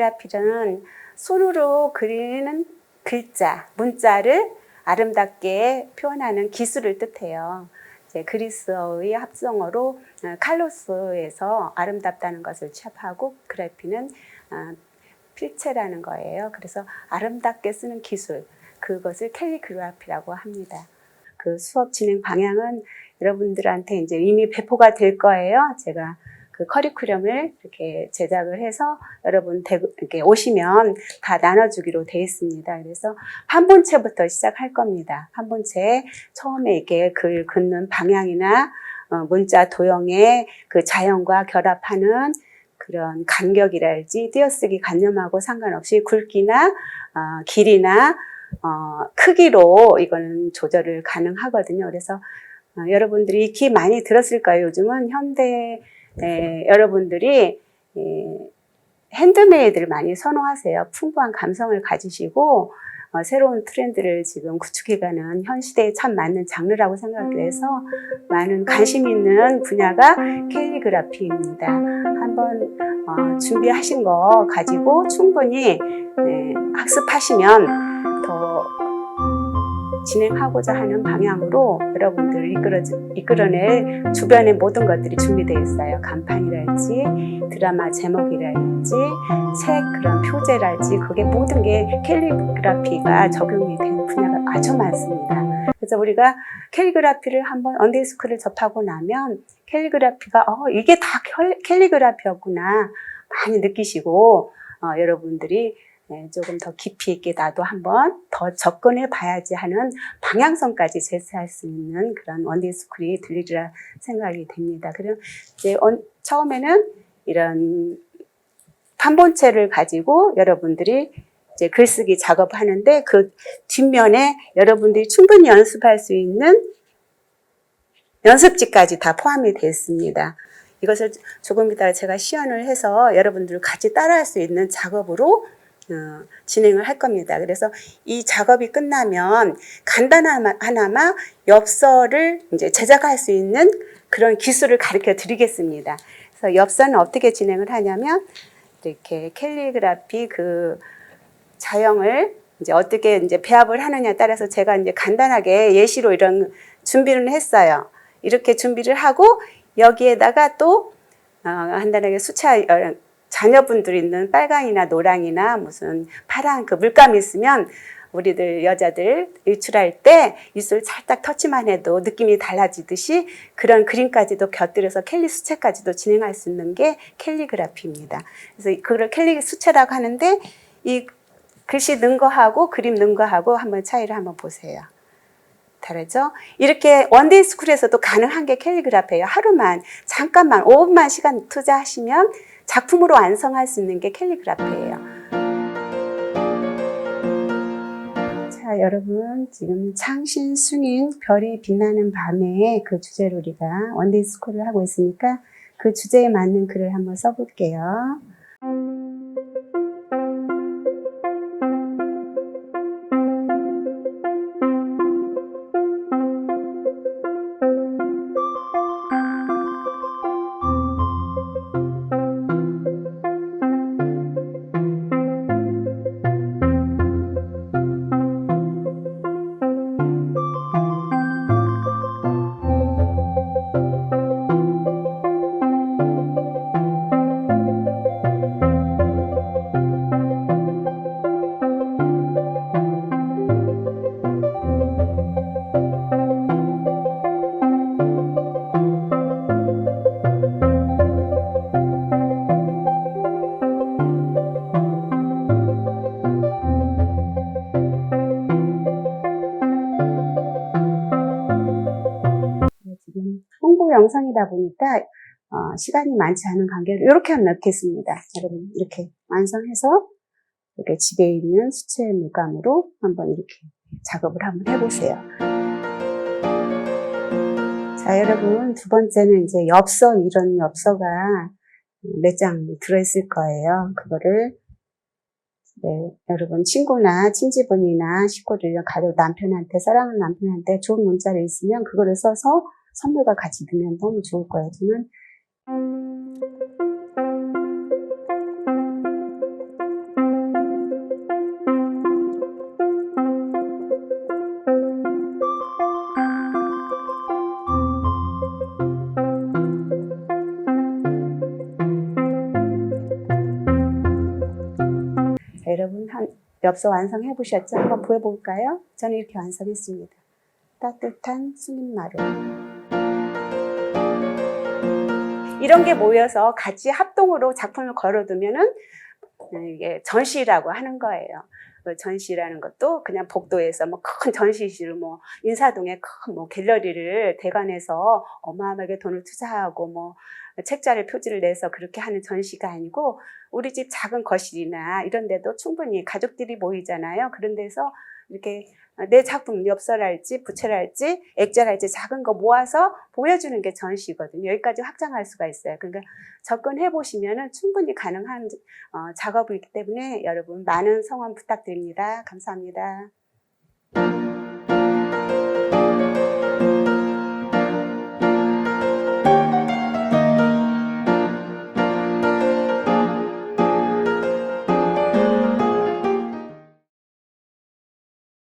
캘리그라피는 손으로 그리는 글자, 문자를 아름답게 표현하는 기술을 뜻해요. 그리스어의 합성어로 어, 칼로스에서 아름답다는 것을 취합하고 그래피는 어, 필체라는 거예요. 그래서 아름답게 쓰는 기술, 그것을 캘리그라피라고 합니다. 그 수업 진행 방향은 여러분들한테 이제 이미 배포가 될 거예요. 제가 그 커리큘럼을 이렇게 제작을 해서 여러분 대- 이렇게 오시면 다 나눠주기로 돼 있습니다. 그래서 한 본체부터 시작할 겁니다. 한 본체 처음에 이렇게 글 긋는 방향이나 어, 문자 도형의 그 자연과 결합하는 그런 간격이랄지 띄어쓰기 관념하고 상관없이 굵기나 어, 길이나 어, 크기로 이거는 조절을 가능하거든요. 그래서 어, 여러분들이 익히 많이 들었을 거예요. 요즘은 현대 에, 여러분들이 에, 핸드메이드를 많이 선호하세요. 풍부한 감성을 가지시고 어, 새로운 트렌드를 지금 구축해가는 현 시대에 참 맞는 장르라고 생각해서 많은 관심 있는 분야가 캘리그라피입니다. 한번 어, 준비하신 거 가지고 충분히 네, 학습하시면 더 진행하고자 하는 방향으로 여러분들을 이끌어, 이끌어낼 주변의 모든 것들이 준비되어 있어요. 간판이랄지, 드라마 제목이랄지, 책 그런 표제랄지, 그게 모든 게 캘리그라피가 적용이 되는 분야가 아주 많습니다. 그래서 우리가 캘리그라피를 한번 언데이스쿨을 접하고 나면 캘리그라피가 어 이게 다 캘- 캘리그라피였구나 많이 느끼시고 어, 여러분들이 네, 조금 더 깊이 있게 나도 한번 더 접근해 봐야지 하는 방향성까지 제시할 수 있는 그런 원데이 스쿨이 들리리라 생각이 됩니다. 그럼 이제 언- 처음에는 이런 판본체를 가지고 여러분들이 이제 글쓰기 작업하는데 그 뒷면에 여러분들이 충분히 연습할 수 있는 연습지까지 다 포함이 되어 있습니다. 이것을 조금 이따가 제가 시연을 해서 여러분들 같이 따라할 수 있는 작업으로 어, 진행을 할 겁니다. 그래서 이 작업이 끝나면 간단한 하나마 엽서를 이제 제작할 수 있는 그런 기술을 가르쳐 드리겠습니다. 그래서 엽서는 어떻게 진행을 하냐면 이렇게 캘리그라피 그 자형을 이제 어떻게 이제 배합을 하느냐에 따라서 제가 이제 간단하게 예시로 이런 준비를 했어요. 이렇게 준비를 하고 여기에다가 또 어, 간단하게 어, 자녀분들 있는 빨강이나 노랑이나 무슨 파란 그 물감이 있으면 우리들 여자들 일출할 때 입술 살짝 터치만 해도 느낌이 달라지듯이 그런 그림까지도 곁들여서 캘리 수채까지도 진행할 수 있는 게 캘리그라피입니다. 그래서 그걸 캘리 수채라고 하는데 이 글씨 넣은 거하고 그림 넣은 거하고 한번 차이를 한번 보세요. 다르죠? 이렇게 원데이 스쿨에서도 가능한 게 캘리그라피예요. 하루만 잠깐만 5분만 시간 투자하시면 작품으로 완성할 수 있는 게 캘리그라피예요. 자, 여러분 지금 창신 승인 별이 빛나는 밤에 그 주제로 우리가 원데이 스쿨을 하고 있으니까 그 주제에 맞는 글을 한번 써볼게요. 영상이다 보니까 어, 시간이 많지 않은 관계로 이렇게 넣겠습니다. 여러분 이렇게 완성해서 이렇게 집에 있는 수채 물감으로 한번 이렇게 작업을 한번 해보세요. 자 여러분 두 번째는 이제 엽서 이런 엽서가 몇 장 들어있을 거예요. 그거를 네, 여러분 친구나 친지분이나 식구들, 가족 남편한테 사랑하는 남편한테 좋은 문자를 있으면 그거를 써서 선물과 같이 넣으면 너무 좋을 거예요. 저는 여러분 한 엽서 완성해 보셨죠? 한번 보여볼까요? 저는 이렇게 완성했습니다. 따뜻한 수민마루 이런 게 모여서 같이 합동으로 작품을 걸어두면은 이게 전시라고 하는 거예요. 그 전시라는 것도 그냥 복도에서 뭐 큰 전시실, 뭐 인사동에 큰 뭐 갤러리를 대관해서 어마어마하게 돈을 투자하고 뭐 책자를 표지를 내서 그렇게 하는 전시가 아니고 우리 집 작은 거실이나 이런 데도 충분히 가족들이 모이잖아요. 그런 데서 이렇게 내 작품 엽서랄지 부채랄지 액자랄지 작은 거 모아서 보여주는 게 전시거든요. 여기까지 확장할 수가 있어요. 그러니까 접근해 보시면은 충분히 가능한 어, 작업이기 때문에 여러분 많은 성원 부탁드립니다. 감사합니다.